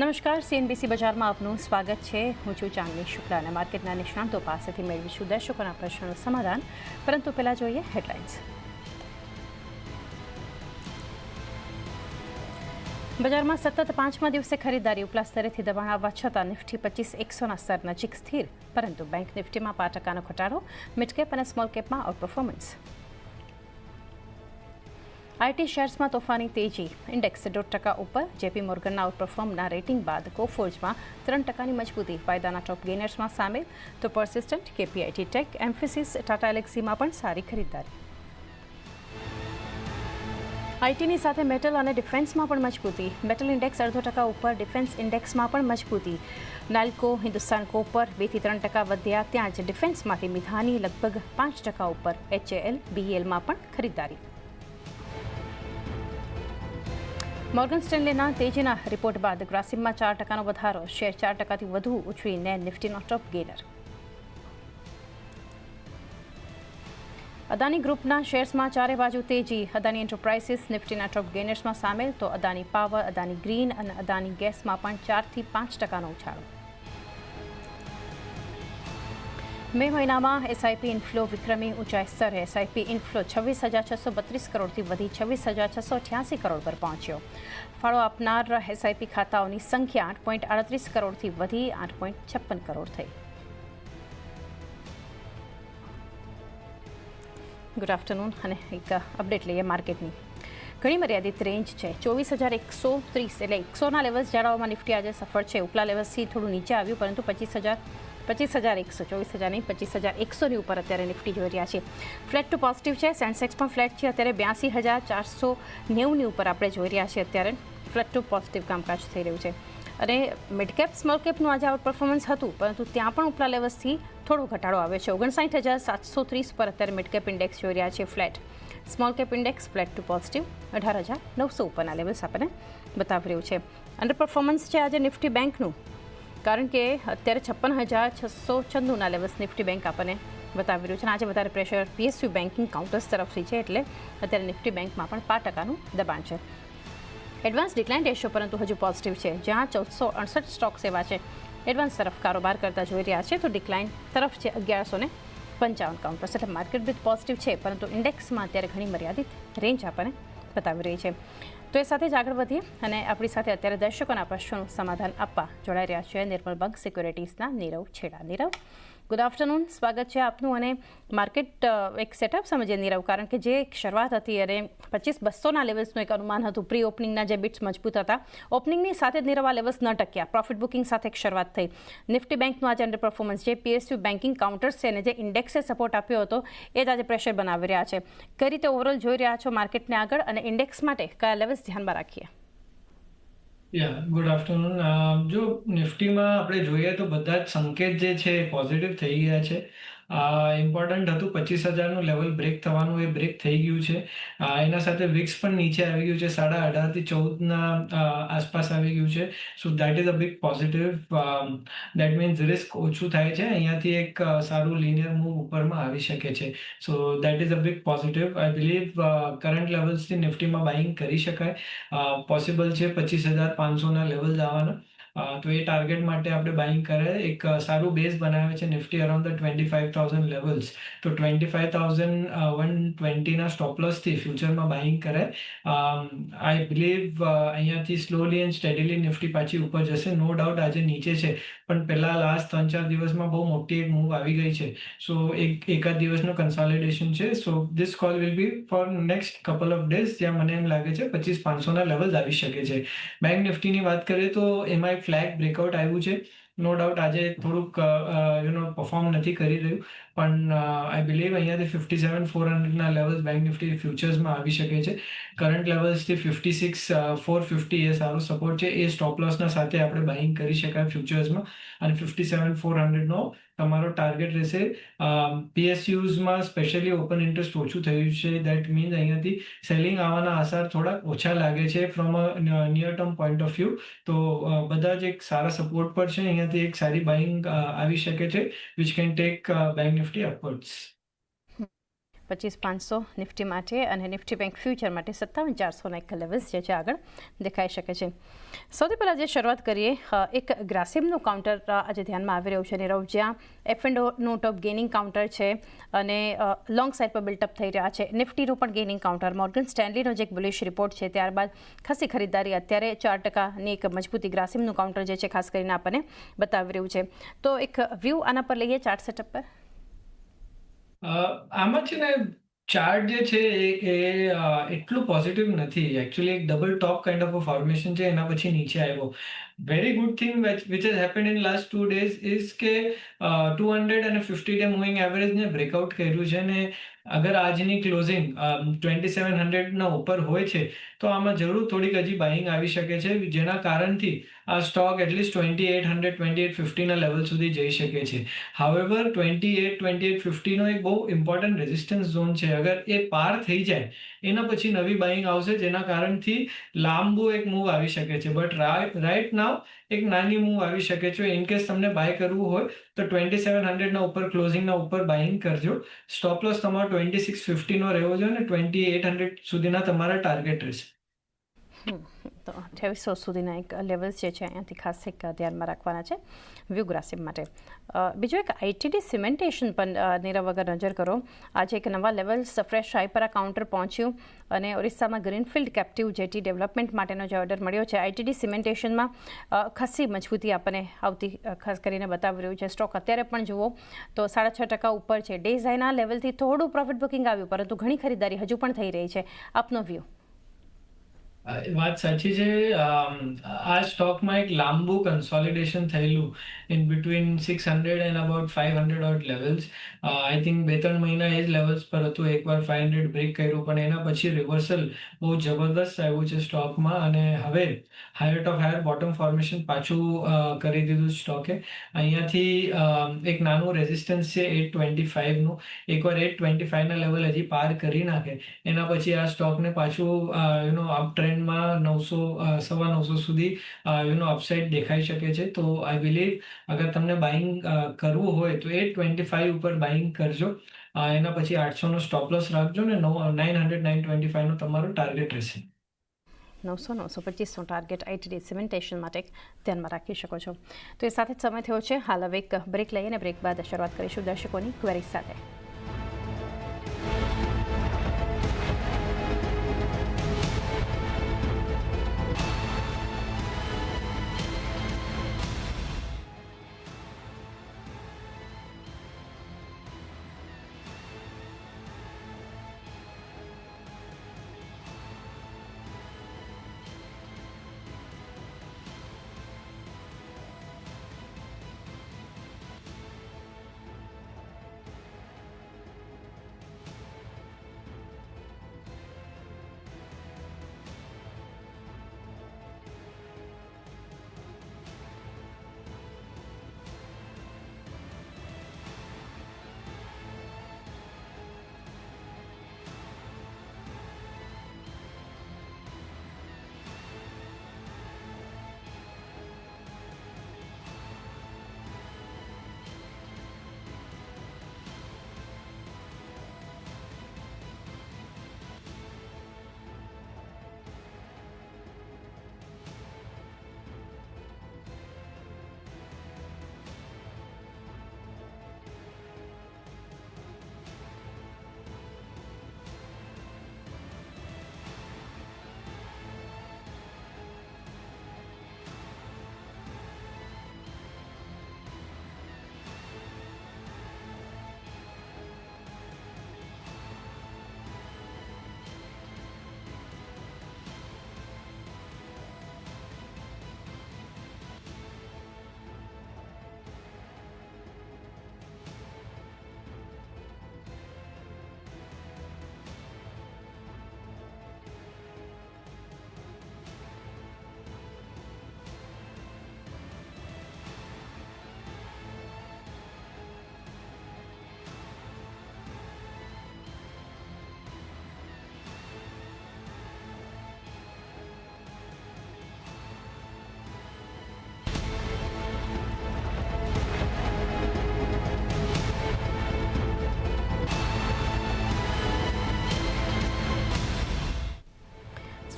નમસ્કાર સીએનબીસી બજારમાં આપનું સ્વાગત છે. હું છું ચાંદની શુક્લા અને માર્કેટના નિષ્ણાંતો પાસેથી મેળવીશું દર્શકોના પ્રશ્નોનું સમાધાન. પરંતુ પહેલાં જોઈએ હેડલાઇન્સ બજારમાં સતત પાંચમા દિવસે ખરીદારી ઉપલા સ્તરેથી દબાણ આવવા છતાં નિફ્ટી પચીસ એકસોના સ્તર નજીક સ્થિર. પરંતુ બેંક નિફ્ટીમાં પાંચ ટકાનો ઘટાડો, મિડકેપ અને સ્મોલ કેપમાં આઉટ પરફોર્મન્સ આઈટી શેર્સમાં તોફાની તેજી. ઇન્ડેક્સ દોઢ ટકા ઉપર. જેપી મોર્ગનના આઉટપરફોર્મના રેટિંગ બાદ કોફોર્જમાં ત્રણ ટકાની મજબૂતી. ફાયદાના ટોપ ગેનર્સમાં સામેલ. તો Persistent KPIT Tech Mphasis Tata એલેક્સીમાં પણ સારી ખરીદદારી. આઈટીની સાથે મેટલ અને ડિફેન્સમાં પણ મજબૂતી. મેટલ ઇન્ડેક્સ અડધો ટકા ઉપર ડિફેન્સ ઇન્ડેક્સમાં પણ મજબૂતી. નાલ્કો હિન્દુસ્તાન કોપર બેથી ત્રણ ટકા વધ્યા. ત્યાં જ ડિફેન્સમાંથી મિધાની લગભગ પાંચ ટકા ઉપર. એચએએલ બીએલમાં પણ ખરીદદારી. મોર્ગન સ્ટેનલેના તેજીના રિપોર્ટ બાદ ગ્રાસિમમાં ચાર ટકાનો વધારો, શેર ચાર ટકાથી વધુ ઉછળીને નિફ્ટીનો ટોપ ગેનર અદાની ગ્રુપના શેર્સમાં ચારે બાજુ તેજી. અદાની એન્ટરપ્રાઇઝિસ નિફ્ટીના ટોપ ગેનર્સમાં સામેલ, તો અદાની પાવર, અદાની ગ્રીન અને અદાની ગેસમાં પણ ચારથી પાંચ ટકાનો ઉછાળો. મે મહિનામાં એસઆઈપી ઇન્ફ્લો વિક્રમી ઊંચાઈ સ્તરે. એસઆઈપી ઇન્ફ્લો છવ્વીસ હજાર છસો બત્રીસ કરોડથી વધી છવ્વીસ હજાર છસો અઠ્યાસી કરોડ પર પહોંચ્યો. ફાળો આપનાર એસઆઈપી ખાતાઓની સંખ્યા આઠ પોઈન્ટ આડત્રીસ કરોડથી વધી આઠ પોઈન્ટ છપ્પન કરોડ થઈ. ગુડ આફ્ટરનૂન અને એક અપડેટ લઈએ માર્કેટની. ઘણી મર્યાદિત રેન્જ છે. ચોવીસ હજાર એકસો ત્રીસ એટલે એકસોના લેવલ્સ જાળવવામાં નિફ્ટી આજે સફળ છે. ઉપલા લેવલ્સથી થોડું નીચે આવ્યું, પરંતુ પચીસ હજાર પચીસ હજાર એકસો ચોવીસ હજાર નહીં, પચીસ હજાર એકસોની ઉપર અત્યારે નિફ્ટી જોઈ રહ્યા છે. ફ્લેટ ટુ પોઝિટિવ છે સેન્સેક્સ પણ ફ્લેટ છે, અત્યારે બ્યાસી હજાર ચારસો નેવુંની ઉપર આપણે જોઈ રહ્યા છીએ અત્યારે ફ્લેટ ટુ પોઝિટિવ કામકાજ થઈ રહ્યું છે. અને મિડકેપ સ્મોલ કેપનું આજે આઉટ પરફોર્મન્સ હતું, પરંતુ ત્યાં પણ ઉપલા લેવલ્સથી થોડો ઘટાડો આવ્યો છે. ઓગણસાઠ હજાર સાતસો ત્રીસ પર અત્યારે મિડકેપ ઇન્ડેક્સ જોઈ રહ્યા છે flat small cap index flat to positive અઢાર હજાર નવસો ઉપરના લેવલ્સ આપણને બતાવી રહ્યું છે. અંડર પરફોર્મન્સ છે આજે નિફ્ટી બેંકનું. કારણ કે અત્યારે છપ્પન હજાર છસો છન્નુંના લેવલ્સ નિફ્ટી બેંક આપણને બતાવી રહ્યું છે. અને આજે વધારે પ્રેશર પીએસયુ બેન્કિંગ કાઉન્ટર્સ તરફથી છે, એટલે અત્યારે નિફ્ટી બેંકમાં પણ પાંચ ટકાનું દબાણ છે. એડવાન્સ ડિક્લાઇન રેશિયો પરંતુ હજુ પોઝિટિવ છે, જ્યાં ચૌદસો અડસઠ સ્ટોક્સ એવા છે. એડવાન્સ તરફ કારોબાર કરતા જોઈ રહ્યા છે, તો ડિક્લાઇન તરફ છે અગિયારસો ને પંચાવન કાઉન્ટર્સ એટલે માર્કેટ બિટ પોઝિટિવ છે, પરંતુ ઇન્ડેક્સમાં અત્યારે ઘણી મર્યાદિત રેન્જ આપણને બતાવી રહી છે. તો એ સાથે જ આગળ વધીએ અને આપણી સાથે અત્યારે દર્શકોના પ્રશ્નોનું સમાધાન આપવા જોડાઈ રહ્યા છે નિર્મલ બંક સિક્યોરિટીઝના નીરવ છેડા. નીરવ? ગુડ આફ્ટરનૂન સ્વાગત છે આપનું અને માર્કેટ એક સેટઅપ સમજીએ નીરવ. કારણ કે જે એક શરૂઆત હતી અને પચીસ બસોના લેવલ્સનું એક અનુમાન હતું. પ્રી ઓપનિંગના જે બિટ્સ મજબૂત હતા. ઓપનિંગની સાથે જ નીરવ આ લેવલ્સ ન ટક્યા. પ્રોફિટ બુકિંગ સાથે એક શરૂઆત થઈ. નિફ્ટી બેંકનું આજે અંડર પરફોર્મન્સ જે પીએસયુ બેન્કિંગ કાઉન્ટર્સ છે અને જે ઇન્ડેક્સે સપોર્ટ આપ્યો હતો, એ જ આજે પ્રેશર બનાવી રહ્યા છે. કઈ રીતે ઓવરઓલ જોઈ રહ્યા છો માર્કેટને આગળ અને ઇન્ડેક્સ માટે કયા લેવલ્સ ધ્યાનમાં રાખીએ? યા ગુડ આફ્ટરનૂન જો નિફ્ટીમાં આપણે જોઈએ તો બધા જ સંકેત જે છે પોઝિટિવ થઈ ગયા છે. ઇમ્પોર્ટન્ટ હતું. પચીસ હજારનું લેવલ બ્રેક થવાનું. એ બ્રેક થઈ ગયું છે. એના સાથે વિક્સ પણ નીચે આવી ગયું છે. સાડા અઢારથી ચૌદના આસપાસ આવી ગયું છે. So that is a big positive that means risk ઓછું થાય છે. અહીંયાથી એક સારું લિનિયર મૂવ ઉપરમાં આવી શકે છે. So that is a big positive I believe current લેવલ્સથી નિફ્ટીમાં બાઇંગ કરી શકાય. પોસિબલ છે પચીસ હજાર પાંચસોના લેવલ આવવાના. તો એ ટાર્ગેટ માટે આપણે બાઇંગ કરે, એક સારું બેઝ બનાવે છે Nifty around the twenty five thousand levels તો ટ્વેન્ટી ફાઇવ થાઉઝન્ડ વન ટ્વેન્ટીના સ્ટોપલસથી ફ્યુચરમાં બાઇંગ કરે. આઈ બિલીવ અહીંયાથી સ્લોલી એન્ડ સ્ટેડીલી નિફ્ટી પાછી ઉપર જશે. નો ડાઉટ આજે નીચે છે. પણ પહેલા લાસ્ટ ત્રણ ચાર દિવસમાં બહુ મોટી એક મૂવ આવી ગઈ છે. સો એક, એકાદ દિવસનું કન્સોલિડેશન છે. So this call will be for next couple of days જ્યાં મને એમ લાગે છે પચીસ પાંચસોના લેવલ્સ આવી શકે છે. બેંક નિફ્ટીની વાત કરીએ તો એમાં એક ફ્લેગ બ્રેકઆઉટ આવ્યું છે. નો ડાઉટ આજે થોડુંક યુ નો પરફોર્મ નથી કરી રહ્યું. પણ આઈ બિલીવ અહીંયાથી ફિફ્ટી સેવન ફોર હંડ્રેડના લેવલ્સ બેંક નિફ્ટી ફ્યુચર્સમાં આવી શકે છે. કરંટ લેવલ્સથી ફિફ્ટી સિક્સ ફોર ફિફ્ટી એ સારો સપોર્ટ છે. એ સ્ટોપ લોસના સાથે આપણે બાઇંગ કરી શકાય ફ્યુચર્સમાં અને ફિફ્ટી સેવન ફોર હંડ્રેડનો તમારો ટાર્ગેટ રહેશે. પીએસયુઝમાં સ્પેશિયલી ઓપન ઇન્ટરેસ્ટ ઓછું થયું છે. દેટ મીન્સ અહીંયાથી સેલિંગ આવવાના આસાર થોડાક ઓછા લાગે છે from a near term point of view તો બધા જ એક સારા સપોર્ટ પર છે. અહીંયાથી એક સારી બાઇંગ આવી શકે છે which can take bank Nifty upwards પચીસ પાંચસો નિફ્ટી માટે અને નિફ્ટી બેંક ફ્યુચર માટે સત્તાવન ચારસોના એક લેવલ્સ જે છે આગળ દેખાઈ શકે છે. સૌથી પહેલાં જે શરૂઆત કરીએ એક ગ્રાસિમનું કાઉન્ટર આજે ધ્યાનમાં આવી રહ્યું છે નીરવ. જ્યાં એફ એન્ડ ઓનું ટોપ ગેનિંગ કાઉન્ટર છે અને લોંગ સાઇડ પર બિલ્ટઅપ થઈ રહ્યા છે. નિફ્ટીનું પણ ગેનિંગ કાઉન્ટર મોર્ગન સ્ટેન્લીનો જે એક બુલિશ રિપોર્ટ છે ત્યારબાદ ખાસી ખરીદારી અત્યારે ચાર ટકાની એક મજબૂતી ગ્રાસિમનું કાઉન્ટર જે છે ખાસ કરીને આપણને બતાવી રહ્યું છે. તો એક વ્યૂ આના પર લઈએ ચાર્ટ સેટઅપ પર. આમાં છે ને ચાર્ટ જે છે એ એટલું પોઝિટિવ નથી. એકચ્યુઅલી એક double top kind of a formation છે, એના પછી નીચે આવ્યો. Very good thing which has happen in last two days is કે ટુ હંડ્રેડ અને ફિફ્ટી ડે મૂવિંગ એવરેજને બ્રેકઆઉટ કર્યું છે ને અગર આજની ક્લોઝિંગ ટ્વેન્ટી સેવન હંડ્રેડના ઉપર હોય છે, તો આમાં જરૂર થોડીક હજી બાઇંગ આવી શકે છે, જેના કારણથી આ stock at least twenty eight hundred twenty eight ફિફ્ટીના level સુધી જઈ શકે છે. However twenty eight twenty eight ફિફ્ટીનો એક બહુ ઇમ્પોર્ટન્ટ રેઝિસ્ટન્સ ઝોન છે. અગર એ પાર થઈ જાય, એના પછી નવી બાઇંગ આવશે, જેના કારણથી લાંબુ એક મૂવ આવી શકે છે. બટ રાઇટ એક નાની મૂવ આવી શકે છે. ઇન કેસ તમને બાય કરવું હોય, તો ટ્વેન્ટી સેવન હંડ્રેડના ઉપર ક્લોઝિંગના ઉપર બાઇંગ કરજો. સ્ટોપ લોસ તમારો ટ્વેન્ટી સિક્સ ફિફ્ટીનો રહેવો જોઈએ ટ્વેન્ટી એટ હંડ્રેડ સુધીના તમારા ટાર્ગેટ રહેશે. તો અઠ્યાવીસો સુધીના એક લેવલ્સ જે છે, અહીંયાથી ખાસ એક ધ્યાનમાં રાખવાના છે વ્યૂ ગ્રાસિમ માટે બીજું એક આઈટીડી સિમેન્ટેશન પણ નીરવ વગર નજર કરો. આજે એક નવા લેવલ્સ ફ્રેશ હાઈપરા કાઉન્ટર પહોંચ્યું અને ઓરિસ્સામાં ગ્રીનફિલ્ડ કેપ્ટિવ જેટી ડેવલપમેન્ટ માટેનો જે ઓર્ડર મળ્યો છે આઈટીડી સિમેન્ટેશનમાં ખાસી મજબૂતી આપણને આવતી ખાસ કરીને બતાવી રહ્યું છે. સ્ટોક અત્યારે પણ જુઓ તો સાડા છ ટકા ઉપર છે. ડેઝ હાઈના લેવલથી થોડું પ્રોફિટ બુકિંગ આવ્યું, પરંતુ ઘણી ખરીદારી હજુ પણ થઈ રહી છે. આપનો વ્યૂ વાત સાચી છે. આ સ્ટોકમાં એક લાંબુ કન્સોલિડેશન થયેલું in between six hundred and about five hundred odd levels I think બે ત્રણ મહિના એ જ લેવલ્સ પર હતું. એકવાર ફાઇવ હંડ્રેડ બ્રેક કર્યું, પણ એના પછી રિવર્સલ બહુ જબરદસ્ત આવ્યું છે સ્ટોકમાં. અને હવે higher of higher bottom formation પાછું કરી દીધું સ્ટોકે. અહીંયાથી એક નાનું રેઝિસ્ટન્સ છે એટ ટ્વેન્ટી ફાઇવનું એકવાર એટ ટ્વેન્ટી ફાઇવના લેવલ હજી પાર કરી નાખે. એના પછી આ સ્ટોકને પાછું યુ નો અપ ટ્રેન્ડમાં નવસો સવા નવસો સુધી યુ અપસાઇડ દેખાઈ શકે છે. તો આઈ બિલીવ અગર તમને બાઇંગ કરવું હોય તો એ ટ્વેન્ટી ફાઇવ ઉપર બાઇંગ કરજો. એના પછી આઠસોનો સ્ટોપ લોસ રાખજો ને નવ નાઇન હંડ્રેડ નાઇન ટ્વેન્ટી ફાઇવનો તમારો ટાર્ગેટ રહેશે. નવસો નવસો પચીસનો ટાર્ગેટ આઈટીડી સિમેન્ટેશન માટે ધ્યાનમાં રાખી શકો છો. તો એ સાથે જ સમય થયો છે. હાલ હવે એક બ્રેક લઈએ અને બ્રેક બાદ શરૂઆત કરીશું દર્શકોની ક્વેરીઝ સાથે.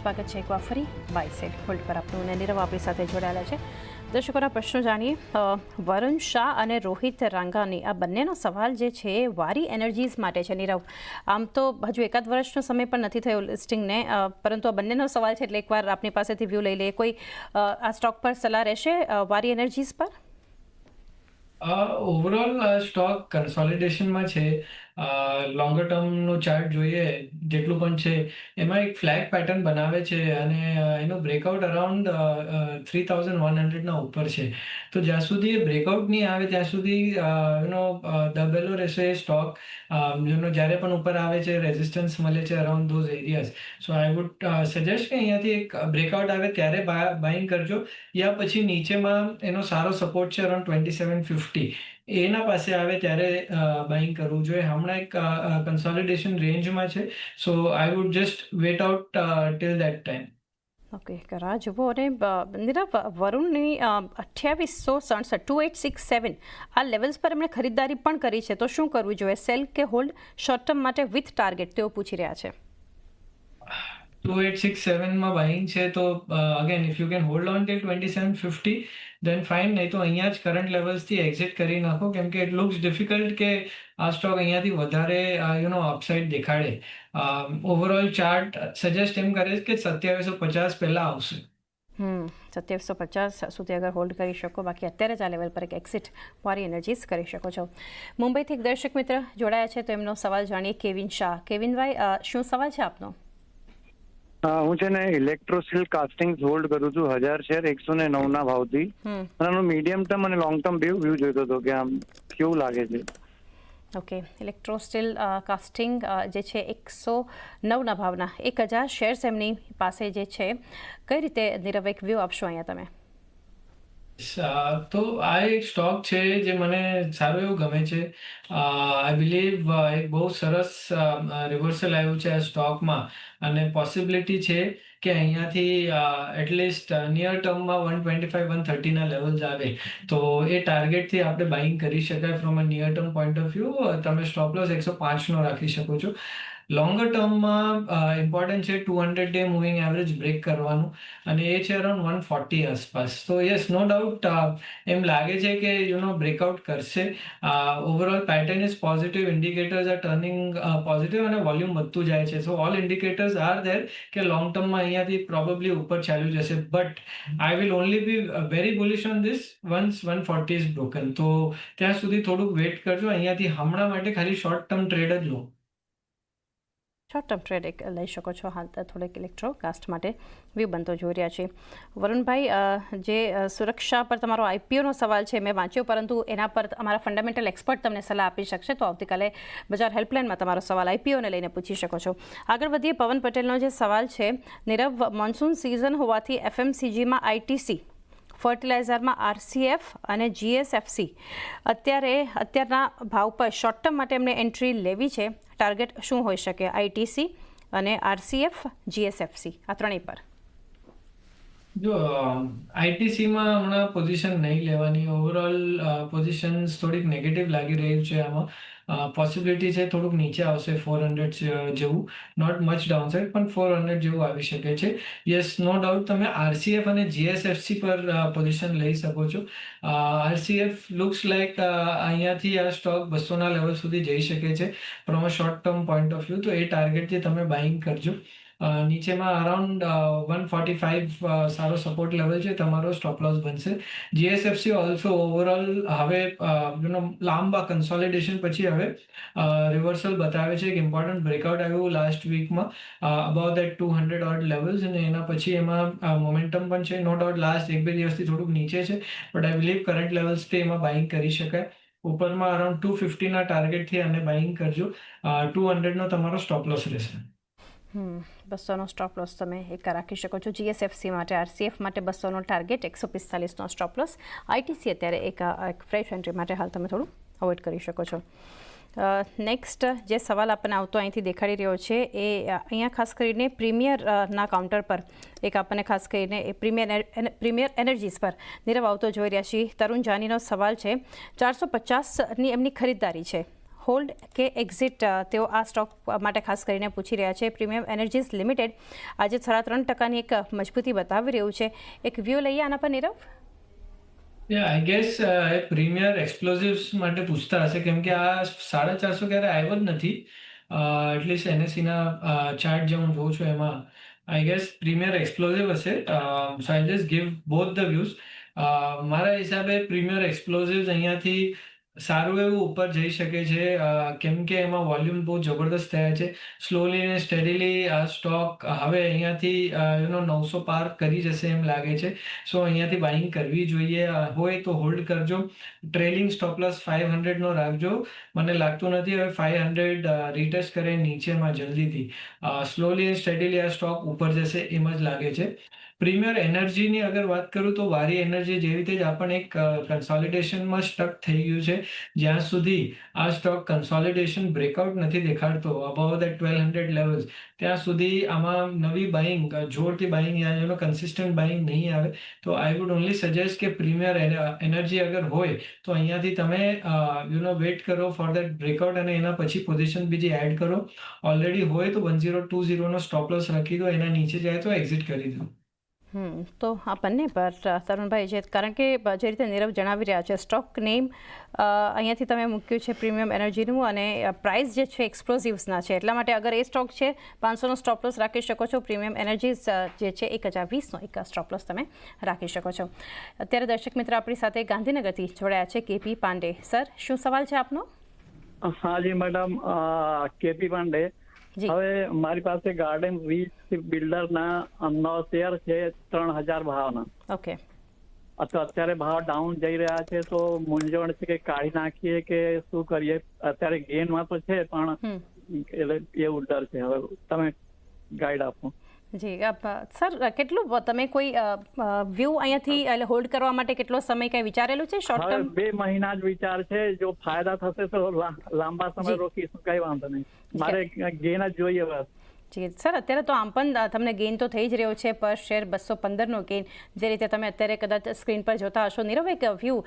સ્વાગત છે એકવાર ફરી. બાય સેલ હોલ્ડ પર આપનું અને નીરવ આપણી સાથે જોડાયેલા છે. દર્શકોના પ્રશ્નો જાણીએ. વરુણ શાહ અને રોહિત રાંગાની આ બંનેનો સવાલ જે છે વારી એનર્જીઝ માટે છે. નીરવ, આમ તો હજુ એકાદ વર્ષનો સમય પણ નથી થયો લિસ્ટિંગને. પરંતુ આ બંનેનો સવાલ છે એટલે એકવાર આપની પાસેથી વ્યૂ લઈ લઈએ. કોઈ આ સ્ટોક પર સલાહ રહેશે વારી એનર્જીઝ પર? ઓવરઓલ સ્ટોક કન્સોલિડેશનમાં છે. લોંગર ટર્મનો ચાર્ટ જોઈએ, જેટલું પણ છે, એમાં એક ફ્લેગ પેટર્ન બનાવે છે અને એનો breakout around three thousand one હંડ્રેડના ઉપર છે. તો જ્યાં સુધી એ બ્રેકઆઉટ નહીં આવે, ત્યાં સુધી એનો દબેલો રહેશે સ્ટોક જેનો જ્યારે પણ ઉપર આવે છે રેઝિસ્ટન્સ મળે છે around those areas so I would suggest કે અહીંયાથી એક બ્રેકઆઉટ આવે, ત્યારે બાઇંગ કરજો. યા પછી નીચેમાં એનો સારો સપોર્ટ છે અરાઉન્ડ ટ્વેન્ટી સેવન ફિફ્ટી એના પાસે આવે ત્યારે બાઇંગ કરવું જોઈએ. હમણાં એક કન્સોલિડેશન રેન્જમાં છે. So I would just wait out till that time okay કરા જુઓ અને નીરવ વરુણની અઠ્યાવીસો સડસઠ ટુ એટ સિક્સ સેવન આ લેવલ્સ પર એમણે ખરીદદારી પણ કરી છે. તો શું કરવું જોઈએ? સેલ કે હોલ્ડ શોર્ટ ટર્મ માટે વિથ ટાર્ગેટ તેઓ પૂછી રહ્યા છે. ટુ એટ સિક્સ સેવનમાં બાઇંગ છે તો again if you can hold on till twenty seven fifty then fine નહીં તો અહીંયા જ કરંટ લેવલ્સથી એક્ઝિટ કરી નાખો, કેમ કે ઇટ લુક્સ ડિફિકલ્ટ કે આ સ્ટોક અહીંયાથી વધારે યુ નો અપસાઇડ દેખાડે. ઓવરઓલ ચાર્ટ સજેસ્ટ એમ કરે છે કે સત્યાવીસો પચાસ પહેલાં આવશે. હમ, સત્યાવીસો પચાસ સુધી અગર હોલ્ડ કરી શકો, બાકી અત્યારે જ આ લેવલ પર એક એક્સિટ વારી એનર્જીસ કરી શકો છો. મુંબઈથી એક દર્શક મિત્ર જોડાયા છે, તો એમનો સવાલ જાણીએ કેવિન શાહ. કેવિનભાઈ શું સવાલ છે આપનો? હા છે ને ઇલેક્ટ્રોસિલ કાસ્ટિંગ હોલ્ડ કરું છું. હજાર શેર એકસો ને નવના ભાવથી. હમ. અને એનું મીડિયમ ટર્મ અને લોંગ ટર્મ બેવ વ્યૂ જોઈતો હતો કે આમ કેવું લાગે છે. ઓકે ઇલેક્ટ્રોસ્ટીલ કાસ્ટિંગ જે છે એકસો નવના ભાવના. એક હજાર શેર્સ એમની પાસે જે છે. કઈ રીતે નિરવેક વ્યૂ આપશો અહીંયા તમે? તો આ એક સ્ટોક છે જે મને સારું એવું ગમે છે. આઈ બિલીવ એક બહુ સરસ રિવર્સલ આવ્યું છે આ સ્ટોકમાં. અને પોસિબિલિટી છે કે અહીંયાથી એટલીસ્ટ નિયર ટર્મમાં વન ટ્વેન્ટી ફાઈવ વન થર્ટીના લેવલ્સ આવે. તો એ ટાર્ગેટથી આપણે બાઇંગ કરી શકાય from a near term point of view તમે સ્ટોપ લોસ એકસો પાંચનો રાખી શકો છો. લોંગર ટર્મમાં ઇમ્પોર્ટન્ટ છે two hundred day moving average break કરવાનું અને એ છે અરાઉન્ડ વન ફોર્ટી આસપાસ. તો યસ નો ડાઉટ એમ લાગે છે કે યુ નો બ્રેકઆઉટ કરશે. Overall pattern is positive indicators are turning positive અને વોલ્યુમ વધતું જાય છે. So all indicators are there કે લોંગ ટર્મમાં અહીંયાથી પ્રોબેબલી ઉપર ચાલ્યું જશે. But I will only be very bullish on this once one forty is broken તો, ત્યાં સુધી થોડુંક વેટ કરજો. અહીંયાથી હમણાં માટે ખાલી શોર્ટ ટર્મ ટ્રેડ જ લો. શોર્ટ ટર્મ ટ્રેડ એક લઈ શકો છો. હાલ થોડેક ઇલેક્ટ્રો કાસ્ટ માટે વ્યૂ બનતો જોઈ રહ્યા છે. વરુણભાઈ જે સુરક્ષા પર તમારો આઈપીઓનો સવાલ છે, મેં વાંચ્યો, પરંતુ એના પર અમારા ફંડામેન્ટલ એક્સપર્ટ તમને સલાહ આપી શકશે, તો આવતીકાલે બજાર હેલ્પલાઇનમાં તમારો સવાલ આઈપીઓને લઈને પૂછી શકો છો. આગળ વધીએ, પવન પટેલનો જે સવાલ છે, નીરવ મોન્સૂન સિઝન હોવાથી એફએમસીજીમાં આઈટીસી ફર્ટિલાઇઝરમાં આરસીએફ અને જીએસએફસી. અત્યારે અત્યારના ભાવ પર શોર્ટ ટર્મ માટે એમને એન્ટ્રી લેવી છે. ટાર્ગેટ શું હોઈ શકે? આઈટીસી અને આરસીએફ, જીએસએફસી આ ત્રણેય પર. જો આઈટીસીમાં હમણાં પોઝિશન નહીં લેવાની. ઓવરઓલ પોઝિશન્સ થોડીક નેગેટિવ લાગી રહ્યું છે આમાં. પોસિબિલિટી છે થોડુંક નીચે આવશે ફોર હંડ્રેડ જેવું. નોટ મચ ડાઉનસાઇડ પણ ફોર હંડ્રેડ જેવું આવી શકે છે. યસ નો ડાઉટ તમે આરસીએફ અને જીએસએફસી પર પોઝિશન લઈ શકો છો. આરસીએફ લુક્સ લાઈક અહીંયાથી આ સ્ટોક બસોના લેવલ સુધી જઈ શકે છે. From a short term point of view તો એ ટાર્ગેટથી તમે બાઇંગ કરજો. નીચેમાં અરાઉન્ડ વન ફોર્ટી ફાઈવ સારો સપોર્ટ લેવલ છે, તમારો સ્ટોપ લોસ બનશે. જીએસએફસી ઓલ્સો ઓવરઓલ હવે યુનો લાંબા કન્સોલિડેશન પછી હવે રિવર્સલ બતાવે છે, એક ઇમ્પોર્ટન્ટ બ્રેકઆઉટ આવ્યું લાસ્ટ વીકમાં about that two hundred odd levels અને એના પછી એમાં મોમેન્ટમ પણ છે નો ડાઉટ લાસ્ટ એક બે દિવસથી થોડુંક નીચે છે બટ આઈ બિલીવ કરંટ લેવલ્સથી એમાં બાઇંગ કરી શકાય. ઉપરમાં અરાઉન્ડ ટુ ફિફ્ટીના ટાર્ગેટથી અને બાઇંગ કરજો ટુ હંડ્રેડનો તમારો સ્ટોપ લોસ રહેશે. બસોનો સ્ટોપ લોસ તમે એક રાખી શકો છો. જીએસએફસી માટે આરસીએફ માટે બસોનો ટાર્ગેટ એકસો પિસ્તાલીસનો સ્ટોપ લોસ આઈટીસી અત્યારે એક એક ફ્રેશ એન્ટ્રી માટે હાલ તમે થોડું અવોઇડ કરી શકો છો. નેક્સ્ટ જે સવાલ આપણને આવતો અહીંથી દેખાડી રહ્યો છે એ, અહીંયા ખાસ કરીને પ્રીમિયરના કાઉન્ટર પર એક આપણને ખાસ કરીને એ પ્રીમિયર પ્રીમિયર એનર્જીસ પર નીરવ આવતો જોઈ રહ્યા છીએ. તરુણ જાનીનો સવાલ છે, ચારસો પચાસની એમની ખરીદદારી છે. હોલ્ડ કે એક્ઝિટ તેઓ આ સ્ટોક માટે ખાસ કરીને પૂછી રહ્યા છે. પ્રીમિયમ એનર્જીઝ લિમિટેડ આજે સાડા ત્રણ ટકાની એક મજબૂતી બતાવી રહ્યું છે. એક વ્યૂ લઈએ આના પર, નીરવ? આઈ ગેસ એ પ્રીમિયર એક્સપ્લોઝિવ્સ માટે પૂછતા હશે, કેમ કે આ સાડા ચારસો ક્યારે આવ્યો જ નથી. એટલીસ્ટ એનએસસીના ચાર્ટ જે હું જોઉં છું એમાં આઈ ગેસ પ્રીમિયર એક્સપ્લોઝિવ હશે. So I just give both the views મારા હિસાબે પ્રીમિયર એક્સપ્લોઝિવ્સ અહીંયાથી સારું એવું ઉપર જઈ શકે છે અ, કેમ કે એમાં વોલ્યુમ બહુ જબરદસ્ત થયા છે. સ્લોલી અને સ્ટેડીલી સ્ટોક હવે અહીંયાથી એનો નવસો પાર કરી જશે એમ લાગે છે. સો અહીંયાથી બાઇંગ કરવી જોઈએ. હોય તો હોલ્ડ કરજો. ટ્રેલિંગ સ્ટોપલસ ફાઇવ હંડ્રેડનો રાખજો. મને લાગતું નથી હવે ફાઇવ હંડ્રેડ રીટેસ્ટ કરે નીચેમાં જલ્દીથી. સ્લોલી એન્ડ સ્ટેડીલી આ સ્ટોક ઉપર જશે એમ જ લાગે છે. પ્રીમિયર એનર્જીની અગર વાત કરું તો વારી એનર્જી જેવી રીતે જ આપણને એક કન્સોલિડેશનમાં સ્ટક થઈ ગયું છે, જ્યાં સુધી આ સ્ટોક કન્સોલિડેશન બ્રેકઆઉટ નથી દેખાડતો above the twelve hundred levels ત્યાં સુધી આમાં નવી બાઇંગ જોરથી બાઇંગ એનો કન્સિસ્ટન્ટ બાઇંગ નહીં આવે, તો આઈ વુડ ઓનલી સજેસ્ટ કે પ્રીમિયર એનર્જી અગર હોય, તો અહીંયાથી તમે યુ નો વેટ કરો ફોર દેટ બ્રેકઆઉટ અને એના પછી પોઝિશન બીજી એડ કરો. ઓલરેડી હોય તો વન ઝીરો ટુ ઝીરોનો સ્ટોપ લોસ રાખી દો, એના નીચે જાય તો એક્ઝિટ કરી દો. તો આ બંને પર તરુણભાઈ જે, કારણ કે જે રીતે નીરવ જણાવી રહ્યા છે સ્ટોક નેમ અહીંયાથી તમે મૂક્યું છે પ્રીમિયમ એનર્જીનું અને પ્રાઇસ જે છે એક્સપ્લોઝિવ્સના છે. એટલા માટે અગર એ સ્ટોક છે પાંચસોનો સ્ટોપ લોસ રાખી શકો છો. પ્રીમિયમ એનર્જીસ જે છે, એક હજાર વીસનો એક સ્ટોપ લોસ તમે રાખી શકો છો. અત્યારે દર્શક મિત્ર આપણી સાથે ગાંધીનગરથી જોડાયા છે કેપી પાંડે. સર, શું સવાલ છે આપનો? હા જી, મેડમ. કેપી પાંડે. હવે મારી પાસે ગાર્ડન વીસ બિલ્ડરના નવ શેર છે ત્રણ હજાર ભાવના. ઓકે. અથવા અત્યારે ભાવ ડાઉન જઈ રહ્યા છે તો મૂંઝવણ છે કે કાઢી નાખીએ કે શું કરીએ? અત્યારે ગેનમાં તો છે પણ એટલે એવું ડર છે. હવે તમે ગાઈડ આપો. જી સર કેટલું તમે કોઈ વ્યૂ અહીંયાથી એટલે હોલ્ડ કરવા માટે કેટલો સમય કઈ વિચારેલું છે શોર્ટ ટર્મ બે મહિના જ વિચાર છે જો ફાયદા થશે તો લાંબા સમય. રોકીશું કઈ વાંધો નહીં. મારે ગેન જ જોઈએ બસ. જી સર, અત્યારે તો આમ પણ તમને ગેઇન તો થઈ જ રહ્યો છે પર શેર બસો પંદરનો ગેઇન જે રીતે તમે અત્યારે કદાચ સ્ક્રીન પર જોતા હશો, નીરવ એક વ્યૂ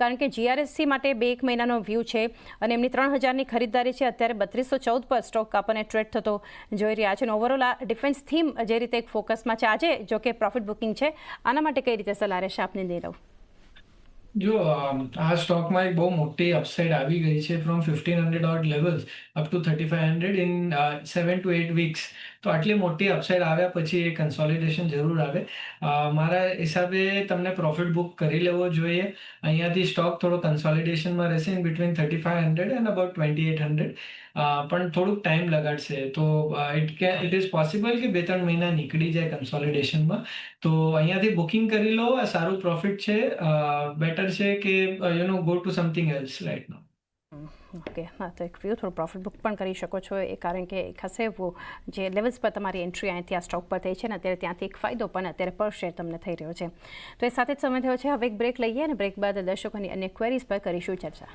કારણ કે જીઆરએસસી માટે બે એક મહિનાનો વ્યૂ છે અને એમની ત્રણ હજારની ખરીદદારી છે. અત્યારે બત્રીસો ચૌદ પર સ્ટોક આપણને ટ્રેડ થતો જોઈ રહ્યા છે. અને ઓવરઓલ આ ડિફેન્સ થીમ જે રીતે એક ફોકસમાં છે, આજે જો કે પ્રોફિટ બુકિંગ છે, આના માટે કઈ રીતે સલાહ રહેશે આપને, નીરવ? જો આ સ્ટોકમાં એક બહુ મોટી અપસાઇડ આવી ગઈ છે from fifteen hundred odd levels up to thirty five hundred in seven to eight weeks તો આટલી મોટી અપસાઇડ આવ્યા પછી એ કન્સોલિડેશન જરૂર આવે. મારા હિસાબે તમને પ્રોફિટ બુક કરી લેવો જોઈએ. અહીંયાથી સ્ટોક થોડો કન્સોલિડેશનમાં રહેશે in between thirty five hundred and about twenty eight hundred પણ થોડુંક ટાઈમ લગાડશે. તો ઇટ કે ઇટ ઇઝ પોસિબલ કે બે ત્રણ મહિના નીકળી જાય કન્સોલિડેશનમાં તો અહીંયાથી બુકિંગ કરી લો સારું પ્રોફિટ છે. બેટર છે કે you know go to something else right no okay, હા, તો એક વ્યૂ થોડું પ્રોફિટ બુક પણ કરી શકો છો. એ કારણ કે એવું જે લેવલ્સ પર તમારી એન્ટ્રી અહીંથી આ સ્ટોક પર થઈ છે ને અત્યારે ત્યાંથી એક ફાયદો પણ અત્યારે પર શેર તમને થઈ રહ્યો છે. તો એ સાથે જ સમય થયો છે. હવે એક બ્રેક લઈએ અને બ્રેક બાદ દર્શકોની અન્ય ક્વેરીઝ પર કરીશું ચર્ચા.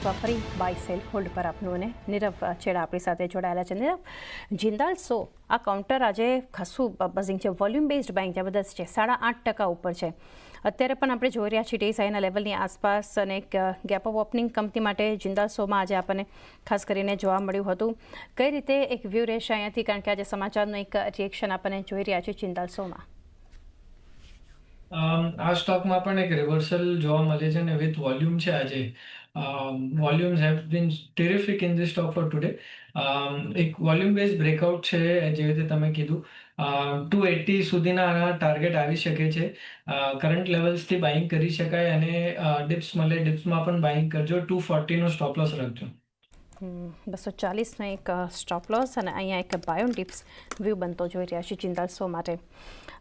એકવાર ફરી બાય સેલ હોલ્ડ પર આપનું અને નીરવ છેડા આપણી સાથે જોડાયેલા છે. નીરવ, જિંદાલ સો, આ કાઉન્ટર આજે ખાસું બઝિંગ છે. વોલ્યુમ બેઝડ બેંક જબરદસ્ત છે, સાડા આઠ ટકા ઉપર છે. અત્યારે પણ આપણે જોઈ રહ્યા છીએ ટેસાઈના લેવલની આસપાસ અને એક ગેપ ઓફ ઓપનિંગ કંપની માટે જિંદાલ શોમાં આજે આપણને ખાસ કરીને જોવા મળ્યું હતું. કઈ રીતે એક વ્યૂ રહેશે અહીંયાથી? કારણ કે આજે સમાચારનું એક રિએક્શન આપણને જોઈ રહ્યા છીએ જિંદાલ શોમાં આ સ્ટોકમાં પણ એક રિવર્સલ જોવા મળે છે ને વિથ વોલ્યુમ છે આજે. Volumes have been terrific in this stock for today એક વોલ્યુમ બેઝ બ્રેકઆઉટ છે જેવી રીતે તમે કીધું. ટુ એટી સુધીના આના ટાર્ગેટ આવી શકે છે. કરંટ લેવલ્સથી બાઇંગ કરી શકાય અને ડિપ્સ મળે ડિપ્સમાં પણ બાઇંગ કરજો. ટુ ફોર્ટીનો સ્ટોપ લોસ રાખજો. બસો ચાલીસનો એક સ્ટોપ લોસ અને અહીંયા એક બાયો ટિપ્સ વ્યૂ બનતો જોઈ રહ્યા છીએ જિંદાલ માટે.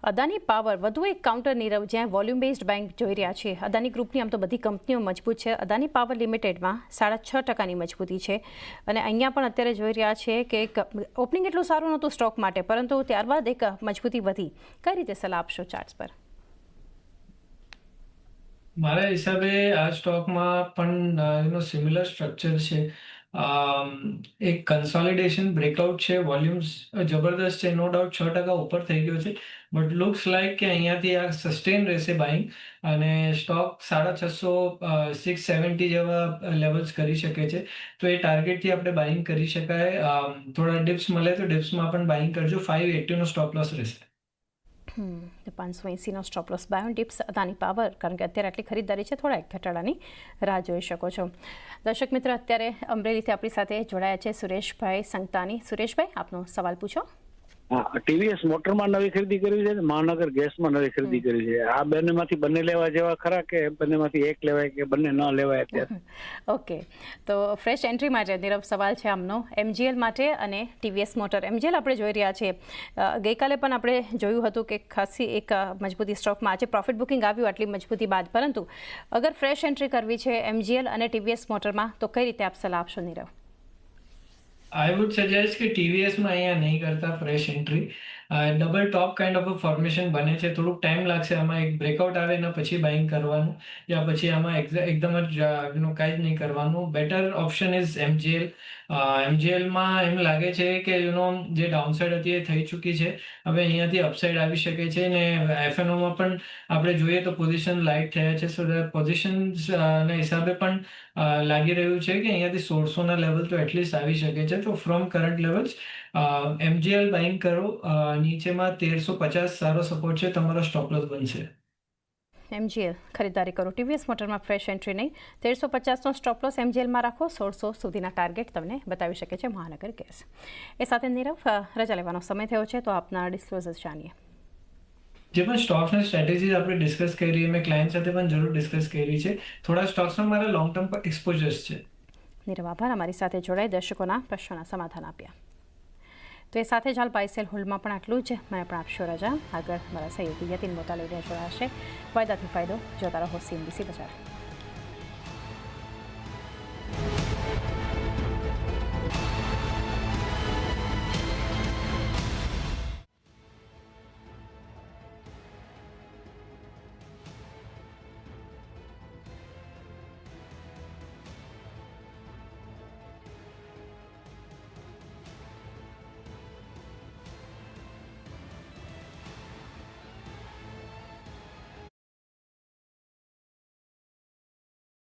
અદાની પાવર વધુ એક કાઉન્ટર નીરવ જ્યાં વોલ્યુમ બેઝડ બેંક જોઈ રહ્યા છે. અદાની ગ્રુપની આમ તો બધી કંપનીઓ મજબૂત છે. અદાની પાવર લિમિટેડમાં સાડા છ ટકાની મજબૂતી છે. અને અહીંયા પણ અત્યારે જોઈ રહ્યા છે કે ઓપનિંગ એટલું સારું નહોતું સ્ટોક માટે, પરંતુ ત્યારબાદ એક મજબૂતી વધી. કઈ રીતે સલાહ આપશો ચાર્ટ્સ પર? મારા હિસાબે આ સ્ટોકમાં પણ સિમિલર સ્ટ્રક્ચર છે. એક કન્સોલિડેશન બ્રેકઆઉટ છે વોલ્યુમ્સ જબરદસ્ત છે નો ડાઉટ છ ટકા ઉપર થઈ ગયો છે. બટ લુક્સ લાઈક કે અહીંયાથી આ સસ્ટેન રહેશે બાઇંગ અને સ્ટોક સાડા છસો સિક્સ સેવન્ટી જેવા લેવલ્સ કરી શકે છે. તો એ ટાર્ગેટથી આપણે બાઇંગ કરી શકાય. થોડા ડિપ્સ મળે તો ડિપ્સમાં પણ બાઇંગ કરજો. ફાઇવ એટીનો સ્ટોપ લોસ રહેશે. પાંચસો એંસીનો સ્ટોપ લોસ બાયોન ટિપ્સ અદાની પાવર કારણ કે અત્યારે આટલી ખરીદદારી છે, થોડા ઘટાડાની રાહ જોઈ શકો છો. દર્શક મિત્ર, અત્યારે અમરેલીથી આપણી સાથે જોડાયા છે સુરેશભાઈ સંગતાની સુરેશભાઈ, આપનો સવાલ પૂછો. હા ટીવીએસ મોટરમાં નવી ખરીદી કરવી છે મહાનગર ગેસમાં નવી ખરીદી કરવી છે. આ બંનેમાંથી બંને લેવા જેવા ખરા કે બંનેમાંથી એક લેવાય કે બંને ન લેવાય અત્યારે? ઓકે. તો ફ્રેશ એન્ટ્રી માટે નીરવ સવાલ છે આમનો. એમજીએલ માટે અને ટીવીએસ મોટર. એમજીએલ આપણે જોઈ રહ્યા છીએ. ગઈકાલે પણ આપણે જોયું હતું કે ખાસી એક મજબૂતી સ્ટોકમાં આજે પ્રોફિટ બુકિંગ આવ્યું આટલી મજબૂતી બાદ. પરંતુ અગર ફ્રેશ એન્ટ્રી કરવી છે એમજીએલ અને ટીવીએસ મોટરમાં તો કઈ રીતે આપ સલાહ આપશો નીરવ? આઈ વુડ સજેસ્ટ કે ટીવીએસમાં અહીંયા નહીં કરતા fresh entry double top kind of formation બને છે. થોડુંક ટાઈમ લાગશે આમાં એક બ્રેકઆઉટ આવે એના પછી બાઇંગ કરવાનું. યા પછી આમાં એકદમ જ યુનો કાંઈ જ નહીં કરવાનું. બેટર ઓપ્શન ઇઝ એમજીએલ એમજીએલમાં એમ લાગે છે કે યુનો જે ડાઉનસાઇડ હતી એ થઈ ચૂકી છે. હવે અહીંયાથી અપસાઇડ આવી શકે છે ને એફએનઓમાં પણ આપણે જોઈએ તો પોઝિશન લાઇટ થયા છે. સો પોઝિશન ના હિસાબે પણ લાગી રહ્યું છે કે અહીંયાથી સોળસોના લેવલ તો એટલીસ્ટ આવી શકે છે. તો from current levels MGL buying કરો. નીચેમાં તેરસો પચાસ સારો સપોર્ટ છે. તમારો સ્ટોપલોસ બનશે. એમજીએલ ખરીદારી કરો. ટીવીએસ મોટરમાં ફ્રેશ એન્ટ્રી નહીં. તેરસો પચાસનો સ્ટોપલોસ એમજીએલમાં રાખો. સોળસો સુધીના ટાર્ગેટ તમને બતાવી શકે છે મહાનગર ગેસ એ સાથે નીરવ રજા લેવાનો સમય થયો છે તો આપના ડિસ્ક્લોઝર્સ જાણીએ. જે પણ સ્ટોક્સની સ્ટ્રેટેજીસ આપણે ડિસ્કસ કરી મેં ક્લાયન્ટ સાથે પણ જરૂર ડિસ્કસ કરી છે. થોડા સ્ટોક્સમાં મારા લોંગ ટર્મ પર એક્સપોઝર્સ છે. નીરવ આભાર. અમારી સાથે જોડાઈ દર્શકોના પ્રશ્નોના સમાધાન આપ્યા. તો એ સાથે જ હાલ પાઇસેલ હોલમાં પણ આટલું જ. મને પણ આપશો રજા. આગળ મારા સહયોગી યતિન લઈને જોડાશે. ફાયદાથી ફાયદો જોતા રહો સીએનબીસી બજાર.